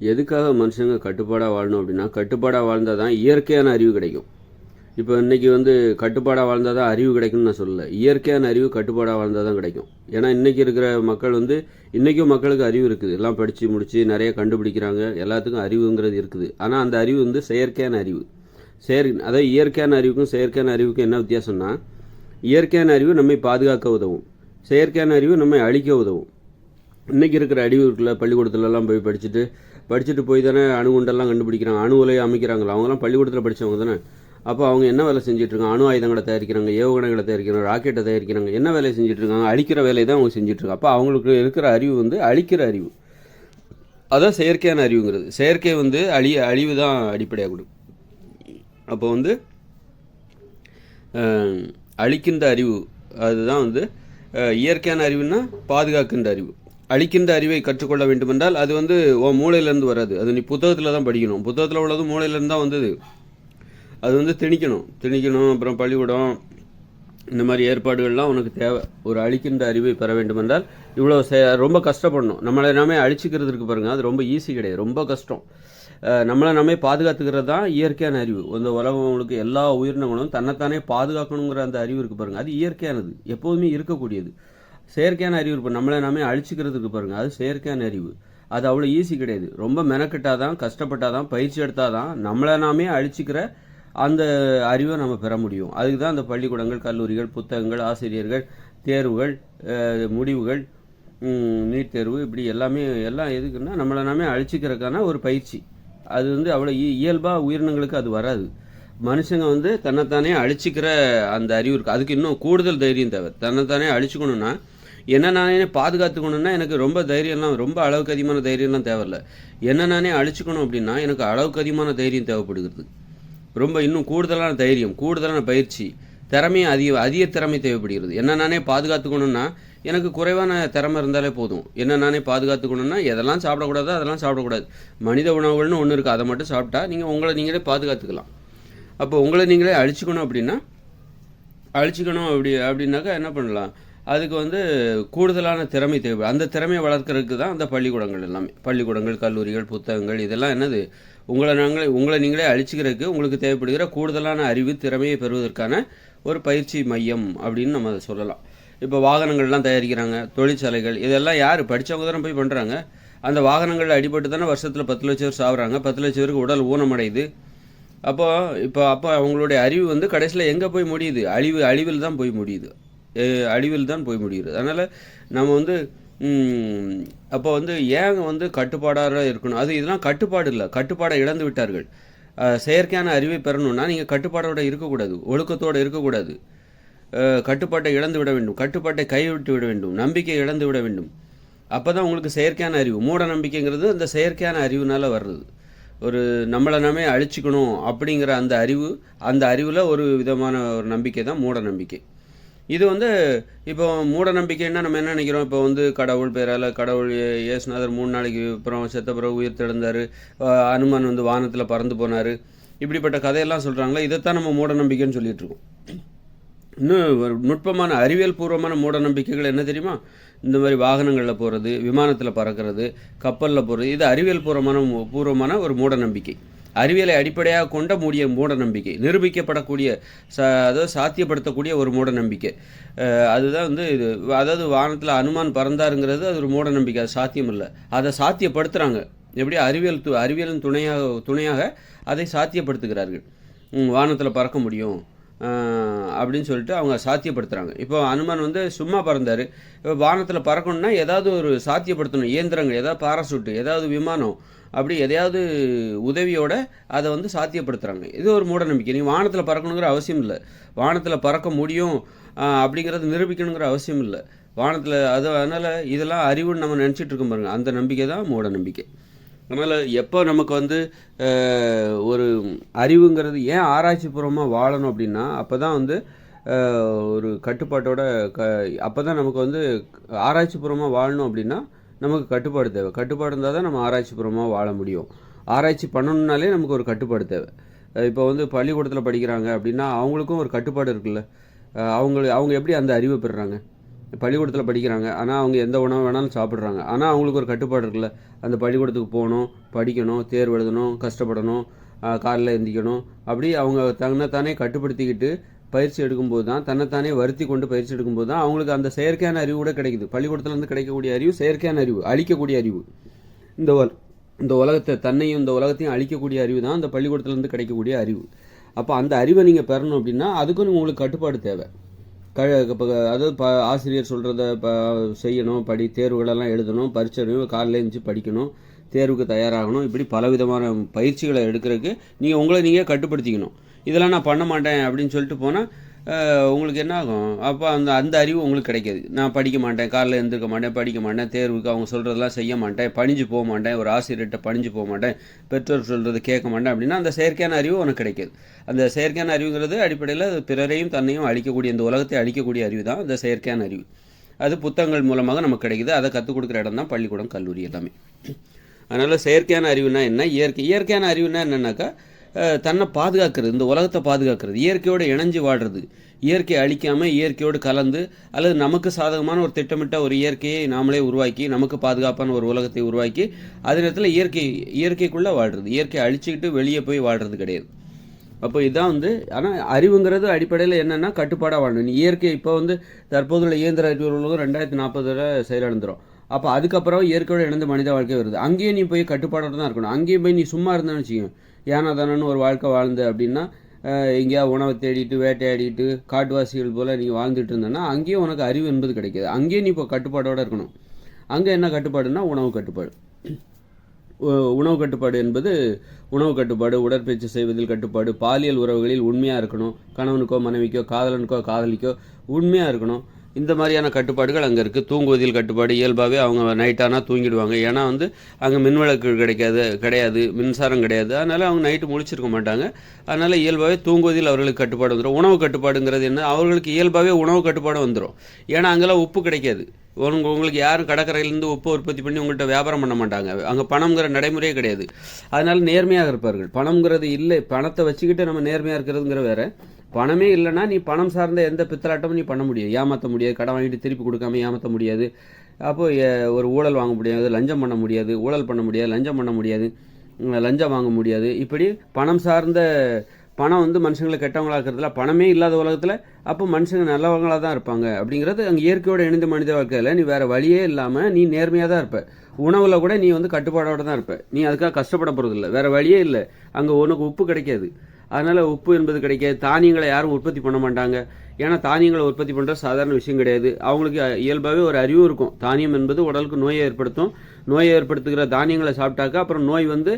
எதுக்காக மனுஷங்க கட்டுப்பாடாக வாழணும் அப்படின்னா கட்டுப்பாடாக வாழ்ந்தால் தான் இயற்கையான அறிவு கிடைக்கும். இப்போ இன்றைக்கி வந்து கட்டுப்பாடாக வாழ்ந்தால் தான் அறிவு கிடைக்கும்னு நான் சொல்லலை. இயற்கையான அறிவு கட்டுப்பாடாக வாழ்ந்தால் தான் கிடைக்கும். ஏன்னா இன்றைக்கி இருக்கிற மக்கள் வந்து இன்றைக்கும் மக்களுக்கு அறிவு இருக்குது. எல்லாம் படித்து முடித்து நிறைய கண்டுபிடிக்கிறாங்க. எல்லாத்துக்கும் அறிவுங்கிறது இருக்குது. ஆனால் அந்த அறிவு வந்து செயற்கையான அறிவு. செயற் அதாவது இயற்கையான அறிவுக்கும் செயற்கையான அறிவுக்கும் என்ன வித்தியாசம்னா இயற்கையான அறிவு நம்மை பாதுகாக்க உதவும். செயற்கையான அறிவு நம்மை அழிக்க உதவும். இன்றைக்கி இருக்கிற அறிவு இருக்குல்ல பள்ளிக்கூடத்துலலாம் போய் படிச்சுட்டு படிச்சுட்டு போய் தானே அணுகுண்டெல்லாம் கண்டுபிடிக்கிறாங்க. அணு உலையை அமைக்கிறாங்களா? அவங்கலாம் பள்ளிக்கூடத்தில் படித்தவங்க தானே. அப்போ அவங்க என்ன வேலை செஞ்சுட்ருக்காங்க? அணு ஆயுதங்களை தயாரிக்கிறாங்க ஏவுகணைகளை தயாரிக்கிறாங்க ராக்கெட்டை தயாரிக்கிறாங்க என்ன வேலையை செஞ்சுட்டு இருக்காங்க அழிக்கிற வேலையை தான் அவங்க செஞ்சுட்ருக்காங்க. அப்போ அவங்களுக்கு இருக்கிற அறிவு வந்து அழிக்கிற அறிவு. அதான் செயற்கையான அறிவுங்கிறது. செயற்கை வந்து அழி அழிவு தான் அடிப்படையாக கொடுக்கும் அப்போ வந்து அழிக்கின்ற அறிவு அதுதான் வந்து இயற்கையான அறிவுன்னா பாதுகாக்கின்ற அறிவு. அழிக்கின்ற அறிவை கற்றுக்கொள்ள வேண்டுமென்றால் அது வந்து உன் மூளையிலேருந்து வராது. அது நீ புத்தகத்தில் தான் படிக்கணும். புத்தகத்தில் உள்ளது மூளையிலேருந்து தான் வந்தது. அது வந்து திணிக்கணும். திணிக்கணும் அப்புறம் பள்ளிக்கூடம் இந்த மாதிரி ஏற்பாடுகள்லாம் உனக்கு தேவை. ஒரு அழிக்கின்ற அறிவை பெற வேண்டுமென்றால் இவ்வளோ செ ரொம்ப கஷ்டப்படணும். நம்மளை நாமே அழிச்சிக்கிறதுக்கு பாருங்கள் அது ரொம்ப ஈஸி கிடையாது. ரொம்ப கஷ்டம். நம்மளை நாமே பாதுகாத்துக்கிறது தான் இயற்கையான அறிவு. இந்த உலகங்களுக்கு எல்லா உயிரினங்களும் தன்னைத்தானே பாதுகாக்கணுங்கிற அந்த அறிவு இருக்குது பாருங்கள் அது இயற்கையானது. எப்போதுமே இருக்கக்கூடியது. செயற்கையான அறிவு இப்போ நம்மளை நாமே அழிச்சிக்கிறதுக்கு பாருங்கள் அது செயற்கையான அறிவு. அது அவ்வளோ ஈஸி கிடையாது. ரொம்ப மெனக்கட்டால் தான் கஷ்டப்பட்டால் தான் பயிற்சி எடுத்தால் தான் நம்மளை நாமே அழிச்சிக்கிற அந்த அறிவை நம்ம பெற முடியும். அதுக்கு தான் அந்த பள்ளிக்கூடங்கள் கல்லூரிகள் புத்தகங்கள் ஆசிரியர்கள் தேர்வுகள் முடிவுகள் நீட் தேர்வு இப்படி எல்லாமே எல்லாம் எதுக்குன்னா நம்மளை நாமே அழிச்சிக்கிறதுக்கான ஒரு பயிற்சி. அது வந்து அவ்வளோ இயல்பாக உயிரினங்களுக்கு அது வராது. மனுஷங்க வந்து தன்னைத்தானே அழிச்சிக்கிற அந்த அறிவு இருக்குது அதுக்கு இன்னும் கூடுதல் தைரியம் தேவை. தன்னைத்தானே அழிச்சிக்கணுன்னா என்ன நானே பாதுகாத்துக்கணும்னா எனக்கு ரொம்ப தைரியம்லாம் ரொம்ப அளவுக்கு அதிகமான தைரியம்லாம் தேவையில்ல. என்ன நானே அழிச்சுக்கணும் அப்படின்னா எனக்கு அளவுக்கு அதிகமான தைரியம் தேவைப்படுகிறது. ரொம்ப இன்னும் கூடுதலான தைரியம் கூடுதலான பயிற்சி திறமையும் அதிக அதிக திறமை தேவைப்படுகிறது. என்ன நானே பாதுகாத்துக்கணும்னா எனக்கு குறைவான திறமை இருந்தாலே போதும். என்ன நானே பாதுகாத்துக்கணும்னா எதெல்லாம் சாப்பிடக்கூடாதோ அதெல்லாம் சாப்பிடக்கூடாது. மனித உணவுகள்னு ஒன்று இருக்குது அதை மட்டும் சாப்பிட்டா நீங்கள் உங்களை நீங்களே பாதுகாத்துக்கலாம். அப்போ உங்களை நீங்களே அழிச்சுக்கணும் அப்படின்னா அழிச்சிக்கணும் அப்படி அப்படின்னாக்கா என்ன பண்ணலாம்? அதுக்கு வந்து கூடுதலான திறமை தேவை. அந்த திறமையை வளர்க்கறதுக்கு தான் அந்த பள்ளிக்கூடங்கள் எல்லாமே. பள்ளிக்கூடங்கள் கல்லூரிகள் புத்தகங்கள் இதெல்லாம் என்னது? உங்களை நாங்களே உங்களை நீங்களே அழிச்சிக்கிறதுக்கு உங்களுக்கு தேவைப்படுகிற கூடுதலான அறிவு திறமையை பெறுவதற்கான ஒரு பயிற்சி மையம் அப்படின்னு நம்ம அதை சொல்லலாம். இப்போ வாகனங்கள்லாம் தயாரிக்கிறாங்க தொழிற்சாலைகள் இதெல்லாம் யார்? படித்தவங்க தானே போய் பண்ணுறாங்க அந்த வாகனங்கள் அடிபட்டு தானே வருஷத்தில் பத்து லட்சம் பேர் சாகுறாங்க பத்து லட்சம் பேருக்கு உடல் ஊனமடையுது. அப்போ இப்போ அப்போ அவங்களுடைய அறிவு வந்து கடைசியில் எங்கே போய் முடியுது? அழிவு அழிவில் தான் போய் முடியுது. அழிவில் தான் போய் முடிகிறது. அதனால் நம்ம வந்து அப்போ வந்து ஏன் வந்து கட்டுப்பாடாக இருக்கணும்? அது இதெல்லாம் கட்டுப்பாடு இல்லை. கட்டுப்பாடை இழந்து விட்டார்கள். செயற்கையான அறிவை பெறணும்னா நீங்கள் கட்டுப்பாடோட இருக்கக்கூடாது. ஒழுக்கத்தோடு இருக்கக்கூடாது. கட்டுப்பாட்டை இழந்து விட வேண்டும். கட்டுப்பாட்டை கைவிட்டு விட வேண்டும். நம்பிக்கையை இழந்து விட வேண்டும். அப்போ தான் உங்களுக்கு செயற்கையான அறிவு. மூட நம்பிக்கைங்கிறது அந்த செயற்கையான அறிவுனால வர்றது. ஒரு நம்மளை நாமே அழிச்சிக்கணும் அப்படிங்கிற அந்த அறிவு அந்த அறிவில் ஒரு விதமான ஒரு நம்பிக்கை தான் மூட நம்பிக்கை. இது வந்து இப்போ மூட நம்பிக்கைன்னா நம்ம என்ன நினைக்கிறோம்? இப்போ வந்து கடவுள் பேரால் கடவுள் இயேசுநாதர் மூணு நாளைக்கு அப்புறம் செத்த பிறகு உயிர் திறந்தார் அனுமான் வந்து வானத்தில் பறந்து போனார். இப்படிப்பட்ட கதையெல்லாம் சொல்கிறாங்களே இதைத்தான் நம்ம மூட நம்பிக்கைன்னு சொல்லிட்டு இருக்கோம். இன்னும் ஒரு நுட்பமான அறிவியல் பூர்வமான மூட நம்பிக்கைகள் என்ன தெரியுமா? இந்த மாதிரி வாகனங்களில் போகிறது விமானத்தில் பறக்கிறது கப்பலில் போகிறது இது அறிவியல் பூர்வமான பூர்வமான ஒரு மூட நம்பிக்கை அறிவியலை அடிப்படையாக கொண்ட மூடிய மூட நம்பிக்கை நிரூபிக்கப்படக்கூடிய சா அதாவது சாத்தியப்படுத்தக்கூடிய ஒரு மூட நம்பிக்கை. அதுதான் வந்து இது அதாவது வானத்தில் அனுமான் பறந்தாருங்கிறது அது ஒரு மூட நம்பிக்கை அது சாத்தியம் இல்லை அதை சாத்தியப்படுத்துகிறாங்க எப்படி? அறிவியல் து அறிவியலின் துணையாக துணையாக அதை சாத்தியப்படுத்துகிறார்கள். வானத்தில் பறக்க முடியும். அப்படின்னு சொல்லிட்டு அவங்க சாத்தியப்படுத்துகிறாங்க இப்போ அனுமான் வந்து சும்மா பறந்தார். இப்போ வானத்தில் பறக்கணும்னா ஏதாவது ஒரு சாத்தியப்படுத்தணும். இயந்திரங்கள் ஏதாவது பாராசூட்டு ஏதாவது விமானம் அப்படி எதையாவது உதவியோட அதை வந்து சாத்தியப்படுத்துகிறாங்க இது ஒரு மூட நம்பிக்கை நீங்கள் வானத்தில் பறக்கணுங்கிற அவசியம் இல்லை. வானத்தில் பறக்க முடியும் அப்படிங்கிறத நிரூபிக்கணுங்கிற அவசியம் இல்லை. வானத்தில் அது அதனால் இதெல்லாம் அறிவுன்னு நம்ம நினச்சிட்டு இருக்கோம் பாருங்க. அந்த நம்பிக்கை தான் மூட நம்பிக்கை அதனால் எப்போ நமக்கு வந்து ஒரு அறிவுங்கிறது ஏன் ஆராய்ச்சி பூர்வமாக வாழணும் அப்படின்னா அப்போ தான் வந்து ஒரு கட்டுப்பாட்டோட க அப்போ தான் நமக்கு வந்து ஆராய்ச்சி பூர்வமாக வாழணும் அப்படின்னா நமக்கு கட்டுப்பாடு தேவை. கட்டுப்பாடு இருந்தால் தான் நம்ம ஆராய்ச்சி பூர்வமாக வாழ முடியும். ஆராய்ச்சி பண்ணணுன்னாலே நமக்கு ஒரு கட்டுப்பாடு தேவை. இப்போ வந்து பள்ளிக்கூடத்தில் படிக்கிறாங்க அப்படின்னா அவங்களுக்கும் ஒரு கட்டுப்பாடு இருக்குல்ல. அஹ், அவங்க அவங்க எப்படி அந்த அறிவை பெறுறாங்க? பள்ளிக்கூடத்தில் படிக்கிறாங்க. ஆனால் அவங்க எந்த உணவு வேணாலும் சாப்பிட்றாங்க. ஆனால் அவங்களுக்கு ஒரு கட்டுப்பாடு இருக்குல்ல. அந்த பள்ளிக்கூடத்துக்கு போகணும் படிக்கணும் தேர்வு எழுதணும் கஷ்டப்படணும் ஆஹ் எந்திக்கணும். அப்படி அவங்க தன்னைத்தானே கட்டுப்படுத்திக்கிட்டு பயிற்சி எடுக்கும்போது தான் தன்னைத்தானே வருத்தி கொண்டு பயிற்சி எடுக்கும்போது தான் அவங்களுக்கு அந்த செயற்கையான அறிவு கூட கிடைக்குது. பள்ளிக்கூடத்துலேருந்து கிடைக்கக்கூடிய அறிவு செயற்கையான அறிவு அழிக்கக்கூடிய அறிவு. இந்த இந்த உலகத்தை தன்னையும் இந்த உலகத்தையும் அழிக்கக்கூடிய அறிவு தான் அந்த பள்ளிக்கூடத்துலேருந்து கிடைக்கக்கூடிய அறிவு. அப்போ அந்த அறிவை நீங்கள் பெறணும் அப்படின்னா அதுக்கும் உங்களுக்கு கட்டுப்பாடு தேவை. க இப்போ அதாவது ப ஆசிரியர் சொல்கிறத ப செய்யணும் படி தேர்வுகளெல்லாம் எழுதணும் பரீட்சை காலையில் எழுந்துச்சு படிக்கணும் தேர்வுக்கு தயாராகணும் இப்படி பலவிதமான பயிற்சிகளை எடுக்கிறதுக்கு நீங்கள் உங்களை நீங்கள் கட்டுப்படுத்திக்கணும். இதெல்லாம் நான் பண்ண மாட்டேன் அப்படின்னு சொல்லிட்டு போனால் உங்களுக்கு என்ன ஆகும்? அப்போ அந்த அந்த அறிவு உங்களுக்கு கிடைக்காது. நான் படிக்க மாட்டேன் காலையில் எழுந்திருக்க மாட்டேன் படிக்க மாட்டேன் தேர்வுக்கு அவங்க சொல்கிறதெல்லாம் செய்ய மாட்டேன் பணிஞ்சு போக மாட்டேன் ஒரு ஆசிரியர்கிட்ட பணிஞ்சு போக மாட்டேன் பெற்றோர் சொல்கிறது கேட்க மாட்டேன் அப்படின்னா அந்த செயற்கையான அறிவு உனக்கு கிடைக்காது. அந்த செயற்கையான அறிவுங்கிறது அடிப்படையில் பிறரையும் தன்னையும் அழிக்கக்கூடிய இந்த உலகத்தை அழிக்கக்கூடிய அறிவு தான் அந்த செயற்கையான அறிவு. அது புத்தகங்கள் மூலமாக நமக்கு கிடைக்குது. அதை கற்றுக் கொடுக்குற இடம் தான் பள்ளிக்கூடம் கல்லூரி எல்லாமே. அதனால் செயற்கையான அறிவுனா என்ன? இயற்கை. இயற்கையான அறிவுனா என்னென்னாக்கா தன்னை பாதுகாக்கிறது இந்த உலகத்தை பாதுகாக்கிறது. இயற்கையோடு இணைஞ்சு வாடுறது இயற்கையை அழிக்காமல் இயற்கையோடு கலந்து அல்லது நமக்கு சாதகமான ஒரு திட்டமிட்ட ஒரு இயற்கையை நாமளே உருவாக்கி நமக்கு பாதுகாப்பான ஒரு உலகத்தை உருவாக்கி அதே நேரத்தில் இயற்கை இயற்கைக்குள்ளே வாடுறது இயற்கையை அழிச்சிக்கிட்டு வெளியே போய் வாடுறது கிடையாது. அப்போ இதான் வந்து ஆனால் அறிவுங்கிறது அடிப்படையில் என்னென்னா கட்டுப்பாடாக வாழணும். நீ இயற்கை இப்போ வந்து தற்போதுள்ள இயந்திர அறிவியல் ரெண்டாயிரத்தி நாற்பது வரை செயலிழந்துடும் அப்போ அதுக்கப்புறம் இயற்கையோட இணைந்த மனித வாழ்க்கை வருது. அங்கேயும் நீ போய் கட்டுப்பாடோட தான் இருக்கணும். அங்கேயும் போய் நீ சும்மா இருந்தேன்னு வச்சுக்கோங்க ஏனா தானன்னு ஒரு வாழ்க்கை வாழ்ந்த அப்படின்னா எங்கேயா உணவை தேடிட்டு வேட்டையாடிட்டு காட்டுவாசிகள் போல் நீ வாழ்ந்துட்டு இருந்தேன்னா அங்கேயும் உனக்கு அறிவு என்பது கிடைக்காது. அங்கேயும் நீ இப்போ கட்டுப்பாடோட இருக்கணும். அங்கே என்ன கட்டுப்பாடுன்னா உணவு கட்டுப்பாடு. உணவு கட்டுப்பாடு என்பது உணவு கட்டுப்பாடு உடற்பயிற்சி செய்வதில் கட்டுப்பாடு பாலியல் உறவுகளில் உண்மையாக இருக்கணும். கணவனுக்கோ மனைவிக்கோ காதலனுக்கோ காதலிக்கோ உண்மையாக இருக்கணும். இந்த மாதிரியான கட்டுப்பாடுகள் அங்கே இருக்குது தூங்குவதில் கட்டுப்பாடு இயல்பாகவே அவங்க நைட்டானால் தூங்கிடுவாங்க. ஏன்னா வந்து அங்கே மின்விளக்கு கிடைக்காது கிடையாது மின்சாரம் கிடையாது. அதனால் அவங்க நைட்டு முழிச்சிருக்க மாட்டாங்க. அதனால் இயல்பாகவே தூங்குவதில் அவர்களுக்கு கட்டுப்பாடு வந்துடும் உணவு கட்டுப்பாடுங்கிறது என்ன? அவர்களுக்கு இயல்பாகவே உணவு கட்டுப்பாடு வந்துடும் ஏன்னா அங்கெல்லாம் உப்பு கிடைக்காது. உங்க உங்களுக்கு யாரும் கடற்கரையிலேருந்து உப்பு உற்பத்தி பண்ணி உங்கள்கிட்ட வியாபாரம் பண்ண மாட்டாங்க. அங்கே பணம்ங்கிற நடைமுறையே கிடையாது. அதனால் நேர்மையாக இருப்பார்கள். பணம்ங்கிறது இல்லை. பணத்தை வச்சுக்கிட்டு நம்ம நேர்மையாக இருக்கிறதுங்கிற வேற. பணமே இல்லைன்னா நீ பணம் சார்ந்த எந்த பித்தலாட்டமும் நீ பண்ண முடியாது. ஏமாற்ற முடியாது. கடன் வாங்கிட்டு திருப்பி கொடுக்காம ஏமாற்ற முடியாது. அப்போது ஒரு ஊழல் வாங்க முடியாது. லஞ்சம் பண்ண முடியாது. ஊழல் பண்ண முடியாது. லஞ்சம் பண்ண முடியாது. லஞ்சம் வாங்க முடியாது. இப்படி பணம் சார்ந்த பணம் வந்து மனுஷங்களை கெட்டவங்களாக்குறதுல பணமே இல்லாத உலகத்தில் அப்போ மனுஷங்க நல்லவங்களாக தான் இருப்பாங்க. அப்படிங்கிறது அங்கே இயற்கையோட இணைந்த மனித வாழ்க்கையில் நீ வேறு வழியே இல்லாமல் நீ நேர்மையாக தான் இருப்ப. உணவில் கூட நீ வந்து கட்டுப்பாடோடு தான் இருப்ப. நீ அதுக்காக கஷ்டப்பட போகிறதில்ல வேறு வழியே இல்லை. அங்கே உனக்கு உப்பு கிடைக்காது. அதனால் உப்பு என்பது கிடைக்காது. தானியங்களை யாரும் உற்பத்தி பண்ண மாட்டாங்க. ஏன்னா தானியங்களை உற்பத்தி பண்ணுறது சாதாரண விஷயம் கிடையாது. அவங்களுக்கு இயல்பாகவே ஒரு அறிவும் இருக்கும். தானியம் என்பது உடலுக்கு நோயை ஏற்படுத்தும். நோயை ஏற்படுத்துகிற தானியங்களை சாப்பிட்டாக்கா அப்புறம் நோய் வந்து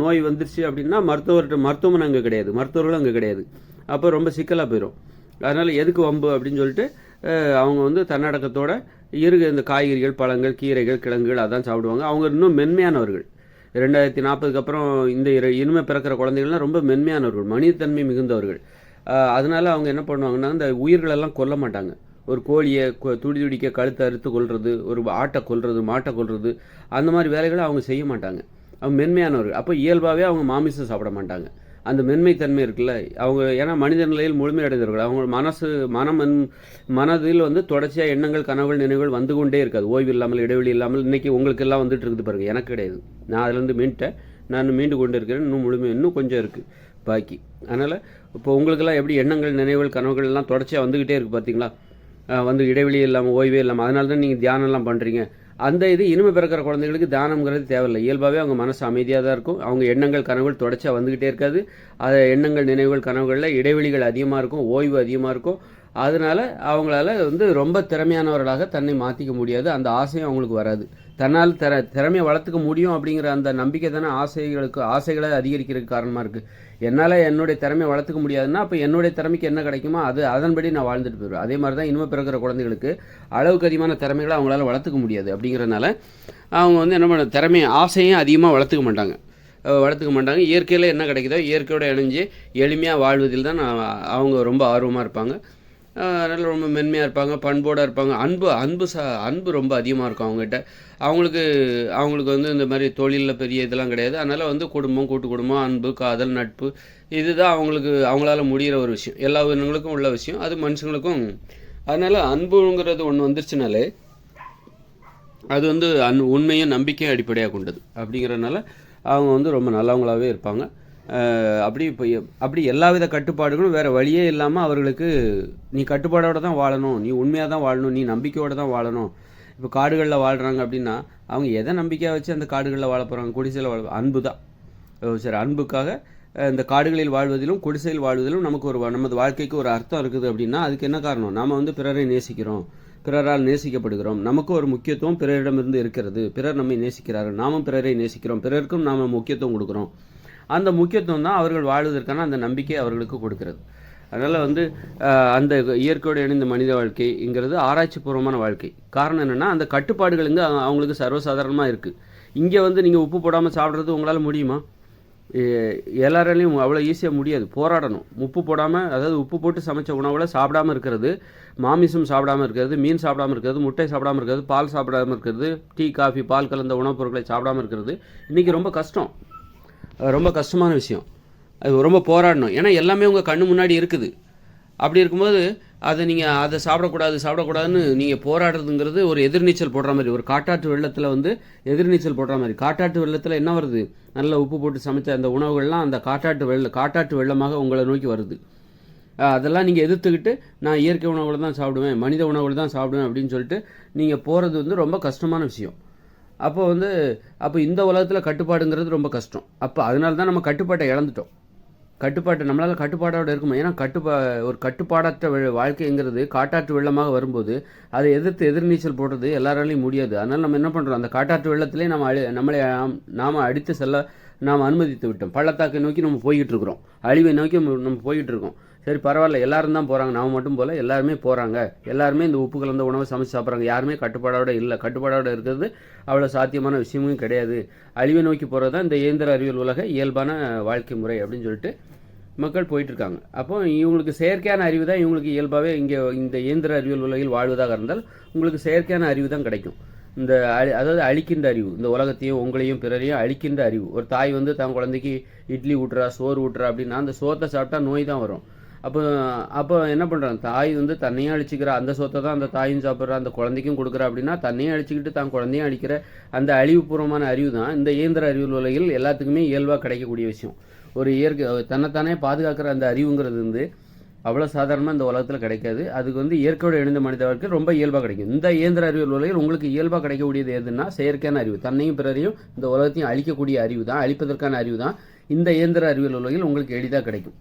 நோய் வந்துருச்சு அப்படின்னா மருத்துவர்கிட்ட மருத்துவமனை அங்கே கிடையாது. மருத்துவர்களும் அங்கே கிடையாது. அப்போ ரொம்ப சிக்கலாக போயிடும் அதனால் எதுக்கு வம்பு அப்படின்னு சொல்லிட்டு அவங்க வந்து தன்னடக்கத்தோட இருக்க இந்த காய்கறிகள் பழங்கள் கீரைகள் கிழங்குகள் அதான் சாப்பிடுவாங்க. அவங்க இன்னும் மென்மையானவர்கள். ரெண்டாயிரத்தி நாற்பதுக்கு அப்புறம் இந்த இனிமே பிறக்கிற குழந்தைகள்லாம் ரொம்ப மென்மையானவர்கள். மனிதத்தன்மை மிகுந்தவர்கள். அதனால அவங்க என்ன பண்ணுவாங்கன்னா இந்த உயிர்களெல்லாம் கொல்ல மாட்டாங்க. ஒரு கோழியை கொ- துடி துடிக்க கழுத்தை அறுத்து கொள்வது ஒரு ஆட்டை கொள்வது மாட்டை கொல்றது அந்த மாதிரி வேலைகளை அவங்க செய்ய மாட்டாங்க. அவங்க மென்மையானவர்கள். அப்போ இயல்பாகவே அவங்க மாமிசம் சாப்பிட மாட்டாங்க. அந்த மென்மைத்தன்மை இருக்குல்ல அவங்க ஏன்னா மனித நிலையில் முழுமையடைந்தவர்கள் அவங்க மனசு மனம் மனதில் வந்து தொடர்ச்சியாக எண்ணங்கள் கனவுகள் நினைவுகள் வந்து கொண்டே இருக்காது. ஓய்வு இல்லாமல் இடைவெளி இல்லாமல் இன்றைக்கி உங்களுக்கு எல்லாம் வந்துட்டு இருக்குது பாருங்கள் எனக்கு கிடையாது. நான் அதுலேருந்து மீன்ட்டேன் நான் மீண்டு கொண்டு இருக்கிறேன் இன்னும் முழுமை இன்னும் கொஞ்சம் இருக்குது பாக்கி. அதனால் இப்போ உங்களுக்கெல்லாம் எப்படி எண்ணங்கள் நினைவுகள் கனவுகள் எல்லாம் தொடர்ச்சியாக வந்துக்கிட்டே இருக்குது பார்த்தீங்களா வந்து இடைவெளி இல்லாமல் ஓய்வே இல்லாமல் அதனால தான் நீங்கள் தியானம்லாம் பண்ணுறீங்க அந்த இது இனிமே பிறக்கிற குழந்தைகளுக்கு தியானம்ங்கிறது தேவையில்லை. இயல்பாகவே அவங்க மனசு அமைதியாக தான் இருக்கும். அவங்க எண்ணங்கள் கனவுகள் தொடர்ச்சியாக வந்துக்கிட்டே இருக்காது. அதை எண்ணங்கள் நினைவுகள் கனவுகளில் இடைவெளிகள் அதிகமாக இருக்கும் ஓய்வு அதிகமாக இருக்கும். அதனால அவங்களால வந்து ரொம்ப திறமையானவர்களாக தன்னை மாற்றிக்க முடியாது. அந்த ஆசையும் அவங்களுக்கு வராது. தன்னால் திற திறமையை வளர்த்துக்க முடியும் அப்படிங்கிற அந்த நம்பிக்கை தானே ஆசைகளுக்கு ஆசைகளை அதிகரிக்கிறதுக்கு காரணமாக இருக்குது என்னால் என்னுடைய திறமையை வளர்த்துக்க முடியாதுன்னா அப்போ என்னுடைய திறமைக்கு என்ன கிடைக்குமோ அது அதன்படி நான் வாழ்ந்துட்டு போயிடுவேன். அதே மாதிரி தான் இனிமே பிறக்கிற குழந்தைகளுக்கு அளவுக்கு அதிகமான திறமைகளை அவங்களால வளர்த்துக்க முடியாது அப்படிங்கிறனால அவங்க வந்து என்ன பண்ண திறமையை ஆசையும் அதிகமாக வளர்த்துக்க மாட்டாங்க. வளர்த்துக்க மாட்டாங்க. இயற்கையில் என்ன கிடைக்குதோ இயற்கையோடு இணைஞ்சு எளிமையாக வாழ்வதில் தான் நான் அவங்க ரொம்ப ஆர்வமாக இருப்பாங்க. நல்ல ரொம்ப மென்மையாக இருப்பாங்க பண்போடு இருப்பாங்க. அன்பு அன்பு ச அன்பு ரொம்ப அதிகமாக இருக்கும் அவங்ககிட்ட. அவங்களுக்கு அவங்களுக்கு வந்து இந்த மாதிரி தொழிலில் பெரிய இதெல்லாம் கிடையாது. அதனால் வந்து குடும்பம் கூட்டு குடும்பம் அன்பு காதல் நட்பு இதுதான் அவங்களுக்கு அவங்களால முடிகிற ஒரு விஷயம். எல்லா உயிரினங்களுக்கும் உள்ள விஷயம். அது மனுஷங்களுக்கும். அதனால் அன்புங்கிறது ஒன்று வந்துருச்சுனாலே அது வந்து அன் உண்மையும் நம்பிக்கையும் அடிப்படையாக கொண்டது. அப்படிங்கிறதுனால அவங்க வந்து ரொம்ப நல்லவங்களாகவே இருப்பாங்க. அப்படி இப்போ அப்படி எல்லா வித கட்டுப்பாடுகளும் வேறு வழியே இல்லாமல் அவர்களுக்கு நீ கட்டுப்பாடோடு தான் வாழணும் நீ உண்மையாக தான் வாழணும் நீ நம்பிக்கையோடு தான் வாழணும். இப்போ காடுகளில் வாழ்கிறாங்க அப்படின்னா அவங்க எதை நம்பிக்கையாக வச்சு அந்த காடுகளில் வாழ போகிறாங்க குடிசையில் வாழ அன்பு தான் ஓ, சரி அன்புக்காக இந்த காடுகளில் வாழ்வதிலும் குடிசையில் வாழ்வதிலும் நமக்கு ஒரு வ- நமது வாழ்க்கைக்கு ஒரு அர்த்தம் இருக்குது அப்படின்னா அதுக்கு என்ன காரணம்? நாம் வந்து பிறரை நேசிக்கிறோம். பிறரால் நேசிக்கப்படுகிறோம். நமக்கு ஒரு முக்கியத்துவம் பிறரிடமிருந்து இருக்கிறது. பிறர் நம்மை நேசிக்கிறார்கள் நாமும் பிறரை நேசிக்கிறோம். பிறருக்கும் நாம் முக்கியத்துவம் கொடுக்குறோம். அந்த முக்கியத்துவம் தான் அவர்கள் வாழ்வதற்கான அந்த நம்பிக்கை அவர்களுக்கு கொடுக்கிறது. அதனால் வந்து அந்த இயற்கையோடு இணைந்த மனித வாழ்க்கைங்கிறது ஆராய்ச்சிபூர்வமான வாழ்க்கை. காரணம் என்னென்னா அந்த கட்டுப்பாடுகள் இங்கே அவங்களுக்கு சர்வசாதாரணமாக இருக்குது இங்கே வந்து நீங்கள் உப்பு போடாமல் சாப்பிட்றது உங்களால் முடியுமா? எல்லாராலையும் அவ்வளோ ஈஸியாக முடியாது. போராடணும். உப்பு போடாமல் அதாவது உப்பு போட்டு சமைச்ச உணவில் சாப்பிடாம இருக்கிறது மாமிசம் சாப்பிடாம இருக்கிறது மீன் சாப்பிடாம இருக்கிறது முட்டை சாப்பிடாம இருக்கிறது பால் சாப்பிடாம இருக்கிறது டீ காஃபி பால் கலந்த உணவுப் பொருட்களை சாப்பிடாம இருக்கிறது இன்றைக்கி ரொம்ப கஷ்டம். ரொம்ப கஷ்டமான விஷயம். அது ரொம்ப போராடணும். ஏன்னா எல்லாமே உங்கள் கண்ணு முன்னாடி இருக்குது. அப்படி இருக்கும்போது அதை நீங்கள் அதை சாப்பிடக்கூடாது சாப்பிடக்கூடாதுன்னு நீங்கள் போராடுறதுங்கிறது ஒரு எதிர்நீச்சல் போடுற மாதிரி. ஒரு காட்டாற்று வெள்ளத்தில் வந்து எதிர்நீச்சல் போடுற மாதிரி. காட்டாற்று வெள்ளத்தில் என்ன வருது? நல்ல உப்பு போட்டு சமைச்ச அந்த உணவுகள்லாம் அந்த காட்டாற்று வெள்ள காட்டாற்று வெள்ளமாக உங்களை நோக்கி வருது. அதெல்லாம் நீங்கள் எதிர்த்துக்கிட்டு நான் இயற்கை உணவுகளை தான் சாப்பிடுவேன் மனித உணவுகளை தான் சாப்பிடுவேன் அப்படின்னு சொல்லிட்டு நீங்கள் போகிறது வந்து ரொம்ப கஷ்டமான விஷயம். அப்போ வந்து அப்போ இந்த உலகத்தில் கட்டுப்பாடுங்கிறது ரொம்ப கஷ்டம். அப்போ அதனால தான் நம்ம கட்டுப்பாட்டை இழந்துட்டோம். கட்டுப்பாட்டை நம்மளால் கட்டுப்பாடோட இருக்குமா ஏன்னா கட்டுப்பா ஒரு கட்டுப்பாடற்ற வாழ்க்கைங்கிறது காட்டாற்று வெள்ளமாக வரும்போது அதை எதிர்த்து எதிர்நீச்சல் போடுறது எல்லாராலையும் முடியாது. அதனால் நம்ம என்ன பண்ணுறோம் அந்த காட்டாற்று வெள்ளத்திலே நம்ம அழி நம்மளை நாம் நாம் அடித்து செல்ல நாம் அனுமதித்து விட்டோம். பள்ளத்தாக்கை நோக்கி நம்ம போய்கிட்டு இருக்கிறோம். அழிவை நோக்கி நம்ம நம்ம போய்கிட்டு இருக்கோம். சரி பரவாயில்ல எல்லாரும் தான் போகிறாங்க நாம மட்டும் போல் எல்லாருமே போகிறாங்க எல்லாருமே இந்த உப்பு கலந்த உணவை சமைச்சு சாப்பிட்றாங்க. யாருமே கட்டுப்பாடோட இல்லை. கட்டுப்பாடோட இருக்கிறது அவ்வளோ சாத்தியமான விஷயமும் கிடையாது. அழிவை நோக்கி போகிறது தான் இந்த இயந்திர அறிவியல் உலக இயல்பான வாழ்க்கை முறை அப்படின்னு சொல்லிட்டு மக்கள் போயிட்டுருக்காங்க. அப்போ இவங்களுக்கு செயற்கையான அறிவு தான் இவங்களுக்கு இயல்பாகவே இங்கே இந்த இயந்திர அறிவியல் உலகில் வாழ்வதாக இருந்தால் உங்களுக்கு செயற்கையான அறிவு தான் கிடைக்கும். இந்த அழி அதாவது அழிக்கின்ற அறிவு இந்த உலகத்தையும் உங்களையும் பிறரையும் அழிக்கின்ற அறிவு. ஒரு தாய் வந்து தன் குழந்தைக்கு இட்லி ஊட்டுறா சோறு ஊட்டுறா அப்படின்னா அந்த சோத்தை சாப்பிட்டா நோய் தான் வரும். அப்போ அப்போ என்ன பண்ணுறாங்க தாய் வந்து தன்னையும் அழிச்சிக்கிற. அந்த சொத்தை தான் அந்த தாயும் சாப்பிட்ற அந்த குழந்தைக்கும் கொடுக்குறா அப்படின்னா தன்னையும் அழிச்சிக்கிட்டு தான் குழந்தையும் அழிக்கிற அந்த அழிவுபூர்வமான அறிவு தான் இந்த இயந்திர அறிவியல் உலகில் எல்லாத்துக்குமே இயல்பாக கிடைக்கக்கூடிய விஷயம். ஒரு இயற்கை தன்னைத்தானே பாதுகாக்கிற அந்த அறிவுங்கிறது வந்து அவ்வளோ சாதாரணமாக இந்த உலகத்தில் கிடைக்காது. அதுக்கு வந்து இயற்கையோடு இணைந்த மனிதர்களுக்கு ரொம்ப இயல்பாக கிடைக்கும். இந்த இயந்திர அறிவியல் உலகில் உங்களுக்கு இயல்பாக கிடைக்கக்கூடியது எதுன்னா செயற்கையான அறிவு. தன்னையும் பிறரையும் இந்த உலகத்தையும் அழிக்கக்கூடிய அறிவு தான் அழிப்பதற்கான அறிவு தான் இந்த இயந்திர அறிவியல் உலகில் உங்களுக்கு எளிதாக கிடைக்கும்.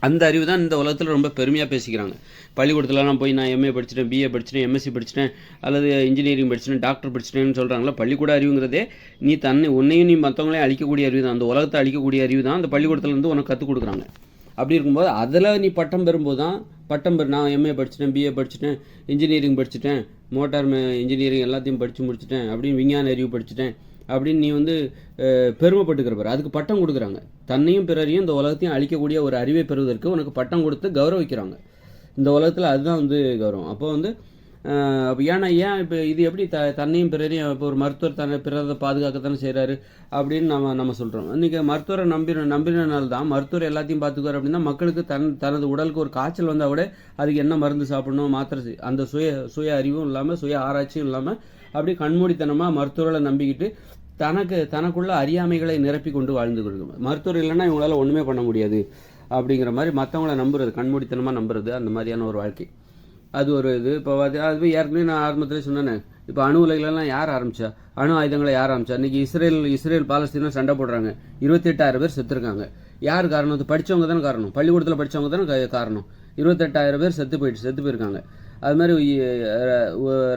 அந்த அறிவு தான் இந்த உலகத்தில் ரொம்ப பெருமையாக பேசிக்கிறாங்க. பள்ளிக்கூடத்துலலாம் போய் நான் எம்ஏ படிச்சிட்டேன் பிஏ படிச்சிட்டேன் எம்எஸ்சி படிச்சிட்டேன் அல்லது இன்ஜினியரிங் படிச்சிட்டேன் டாக்டர் படிச்சிட்டேன்னு சொல்கிறாங்களா பள்ளிக்கூட அறிவுங்கிறதே நீ தன்னை உன்னையும் நீ மற்றவங்களையும் அழிக்கக்கூடிய அறிவு தான். அந்த உலகத்தை அழிக்கக்கூடிய அறிவு தான் அந்த பள்ளிக்கூடத்துலேருந்து உனக்கு கற்றுக் கொடுக்குறாங்க. அப்படி இருக்கும்போது அதில் நீ பட்டம் பெறும்போது தான் பட்டம் பெறு நான் எம்ஏ படிச்சிட்டேன் பிஏ படிச்சிட்டேன் இன்ஜினியரிங் படிச்சிட்டேன் மோட்டார் மே- இன்ஜினியரிங் எல்லாத்தையும் படித்து முடிச்சிட்டேன் அப்படின்னு விஞ்ஞான அறிவு படிச்சிட்டேன். அப்படின்னு நீ வந்து பெருமைப்பட்டுக்கிற பாரு. அதுக்கு பட்டம் கொடுக்குறாங்க. தன்னையும் பிறரையும் இந்த உலகத்தையும் அழிக்கக்கூடிய ஒரு அறிவை பெறுவதற்கு உனக்கு பட்டம் கொடுத்து கௌரவிக்கிறாங்க. இந்த உலகத்தில் அதுதான் வந்து கௌரவம். அப்போ வந்து அப்போ ஏன்னா ஏன் இப்போ இது எப்படி த தன்னையும் பிறரையும் இப்போ ஒரு மருத்துவர் தன்னை பிறரை பாதுகாக்கத்தானே செய்கிறாரு அப்படின்னு நம்ம நம்ம சொல்கிறோம் இன்றைக்கி மருத்துவரை நம்பி நம்பினால தான் மருத்துவர் எல்லாத்தையும் பார்த்துக்குவார் அப்படின்னா மக்களுக்கு தன் தனது உடலுக்கு ஒரு காய்ச்சல் வந்தால் கூட அதுக்கு என்ன மருந்து சாப்பிடணும் மாத்திரை அந்த சுய சுய அறிவும் இல்லாமல் சுய ஆராய்ச்சியும் இல்லாமல் அப்படியே கண்மூடித்தனமாக மருத்துவர்களை நம்பிக்கிட்டு தனக்கு தனக்குள்ள அறியாமைகளை நிரப்பி கொண்டு வாழ்ந்து கொடுக்கும் மருத்துவர் இல்லைன்னா இவங்களால ஒன்றுமே பண்ண முடியாது அப்படிங்கிற மாதிரி மற்றவங்கள நம்புறது கண்மூடித்தனமாக நம்புறது அந்த மாதிரியான ஒரு வாழ்க்கை. அது ஒரு இது. இப்போ அது அதுவே ஏற்கனவே நான் ஆரம்பத்தில் சொன்னேனே. இப்போ அணு உலைகளெல்லாம் யார் ஆரம்பிச்சா? அணு ஆயுதங்களை யார் ஆரம்பிச்சா? இன்னைக்கு இஸ்ரேல் இஸ்ரேல் பாலஸ்தீனம் சண்டை போடுறாங்க. இருபத்தெட்டாயிரம் பேர் செத்துருக்காங்க. யார் காரணம்? அது படிச்சவங்க தானே காரணம். பள்ளிக்கூடத்தில் படிச்சவங்க தானே காரணம். இருபத்தெட்டாயிரம் பேர் செத்து போயிட்டு செத்து போயிருக்காங்க. அது மாதிரி